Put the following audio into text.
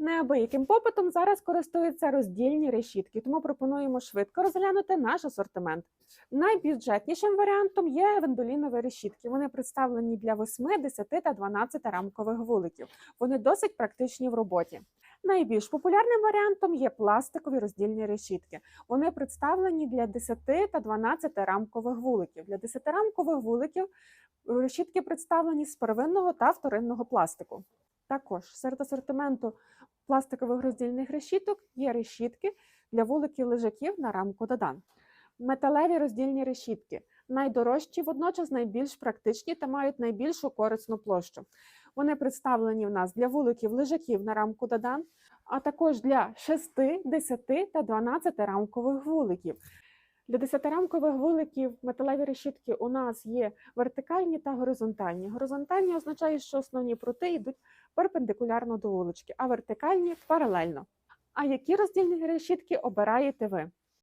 Неабияким попитом зараз користуються роздільні решітки, тому пропонуємо швидко розглянути наш асортимент. Найбюджетнішим варіантом є вендолінові решітки. Вони представлені для 8, 10 та 12 рамкових вуликів. Вони досить практичні в роботі. Найбільш популярним варіантом є пластикові роздільні решітки. Вони представлені для 10 та 12 рамкових вуликів. Для 10 рамкових вуликів решітки представлені з первинного та вторинного пластику. Також серед асортименту пластикових роздільних решіток є решітки для вуликів лежаків на рамку Дадан. Металеві роздільні решітки найдорожчі, водночас найбільш практичні та мають найбільшу корисну площу. Вони представлені в нас для вуликів лежаків на рамку Дадан, а також для 6, 10 та 12 рамкових вуликів. Для 10-рамкових вуликів металеві решітки у нас є вертикальні та горизонтальні. Горизонтальні означає, що основні прути йдуть перпендикулярно до вулички, а вертикальні паралельно. А які роздільні решітки обираєте ви?